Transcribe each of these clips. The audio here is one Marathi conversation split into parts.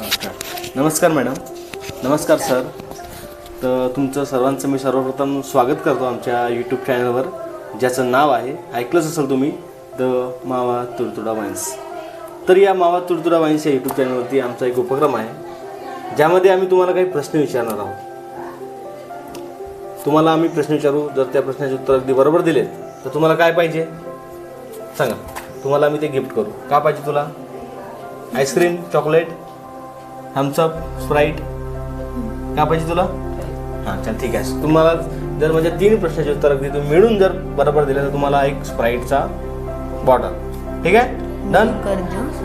नमस्कार. नमस्कार मॅडम. नमस्कार सर. तर तुमचं सर्वांचं मी सर्वप्रथम स्वागत करतो आमच्या यूट्यूब चॅनलवर ज्याचं नाव आहे ऐकलंच असेल तुम्ही द मावा तुडतुडा वाईन्स. तर या मावा तुडतुडा वाईन्स या यूट्यूब चॅनलवरती आमचा एक उपक्रम आहे ज्यामध्ये आम्ही तुम्हाला काही प्रश्न विचारणार आहोत. तुम्हाला आम्ही प्रश्न विचारू जर त्या प्रश्नाचे उत्तर अगदी बरोबर दिले तर तुम्हाला काय पाहिजे? सांगा. तुम्हाला आम्ही ते गिफ्ट करू. का पाहिजे तुला? आईस्क्रीम चॉकलेट थम्सअप स्प्राईट का पाहिजे तुला? हां चल ठीक आहे. तुम्हाला जर म्हणजे तीन प्रश्नाचे उत्तर अगदी तुम्ही मिळून जर बरोबर दिले तर तुम्हाला एक स्प्राईटचा बॉटल ठीक आहे? डन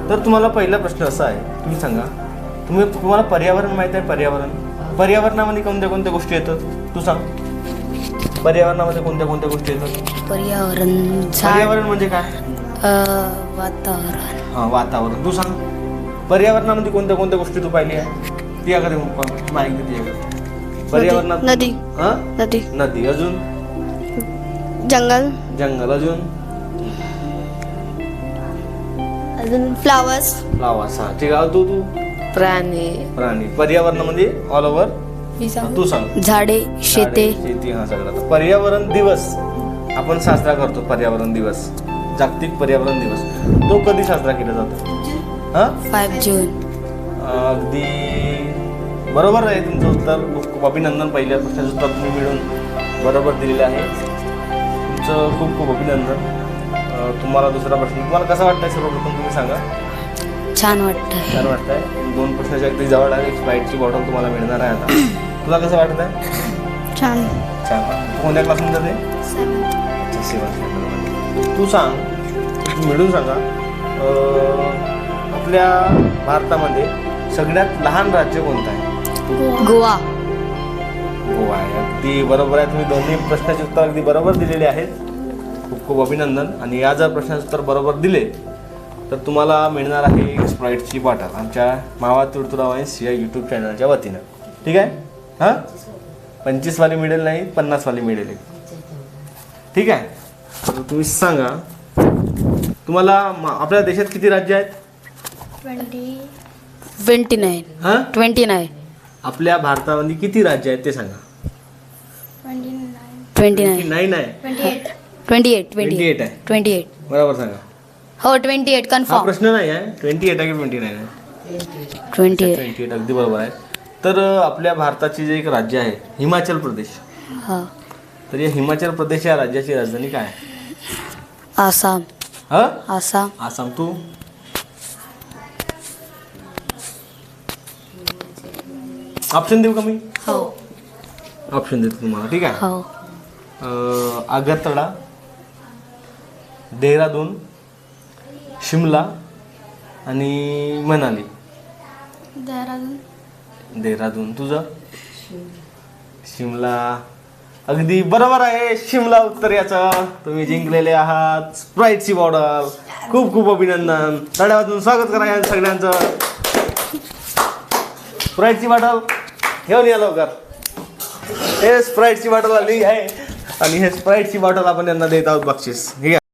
तर तुम्हाला पहिला प्रश्न असा आहे तुम्ही सांगा. तुम्ही तुम्हाला पर्यावरण माहीत आहे पर्यावरण. पर्यावरणामध्ये कोणत्या कोणत्या गोष्टी येतात? तू सांग. पर्यावरणामध्ये कोणत्या कोणत्या गोष्टी येतात? पर्यावरण पर्यावरण म्हणजे काय? वातावरण. हा वातावरण. तू सांग. पर्यावरणामध्ये कोणत्या कोणत्या गोष्टी तू पाहिली आहे? ती अगर माहिती अगर पर्यावरणात नदी. हा? नदी. नदी. अजून? जंगल. जंगल. अजून? अजून फ्लावर्स. फ्लावर्स. हा ठीक आहे. तू तू? प्राणी. प्राणी. पर्यावरणामध्ये ऑल ओव्हर तू सांग. झाडे शेते झाडे, शेती. हा सगळं. पर्यावरण दिवस. आपण साजरा करतो पर्यावरण दिवस. जागतिक पर्यावरण दिवस. तो कधी साजरा केला जातो? हा? फाईव्ह जून अगदी बरोबर आहे तुमचं उत्तर. खूप खूप अभिनंदन पहिल्या प्रश्नाचं उत्तर तुम्ही मिळून बरोबर दिलेलं आहे. तुमचं खूप खूप अभिनंदन. तुम्हाला दुसरा प्रश्न. तुम्हाला कसा वाटतंय सर्वप्रथम तुम्ही सांगा? छान वाटतंय. छान वाटतंय. दोन प्रश्नाच्या अगदी जवळ आहे. स्प्राईटची बॉटल तुम्हाला मिळणार आहे आता. तुला कसं वाटत आहे छान. छान कोणत्या क्लासमध्ये जाते स्टँडर्डमध्ये. तू सांग. मिळून सांगा. आपल्या भारतामध्ये सगळ्यात लहान राज्य कोणतं आहे? गोवा. गोवा आहे. अगदी बरोबर आहे. तुम्ही दोन्ही प्रश्नाचे उत्तर अगदी बरोबर दिलेले आहेत. खूप खूप अभिनंदन. आणि या जर प्रश्नाचे उत्तर बरोबर दिले तर तुम्हाला मिळणार आहे एक स्प्राईटची बॉटल. आमच्या मावा तुडतुडा वाईन्स या यूट्यूब चॅनलच्या वतीनं. ठीक आहे? हां? पंचवीसवाली मिळेल नाही पन्नासवाली मिळेल. ठीक आहे? तर तुम्ही सांगा तुम्हाला आपल्या देशात किती राज्य आहेत? Twenty nine. हां? Twenty nine. आपल्या भारतामध्ये किती राज्य आहेत ते सांगा. Twenty nine. नाही नाही ट्वेंटी एट. ट्वेंटी 28 आहे. Twenty eight. बरोबर सांगा. हो ट्वेंटी एट हा कन्फर्म प्रश्न नाही आहे. ट्वेंटी एट आहे की ट्वेंटी नाईन आहे? Twenty eight. ट्वेंटी एट अगदी बरोबर आहे. तर अ, आपल्या भारताचे जे एक राज्य आहे हिमाचल प्रदेश. हा. तर या हिमाचल प्रदेश या राज्याची राजधानी काय आहे? आसाम. हा? आसाम. आसाम तू? ऑप्शन देऊ का मी? हो. ऑप्शन देतो तुम्हाला ठीक आहे? हो. अ, आगरतळा देहरादून शिमला आणि मनाली. देहरादून. तुझं? शिमला. अगदी बरोबर आहे शिमला उत्तर याचं. तुम्ही जिंकलेले आहात. स्प्राईटची बॉटल खूप खूप अभिनंदन. तड्यावाजून स्वागत करा या सगळ्यांचं. स्प्राईटची बॉटल. घेऊन या लवकर. हे स्प्राईटची बॉटल आली आहे. आणि हे स्प्राईटची बॉटल आपण यांना देत आहोत बक्षीस. ठीक आहे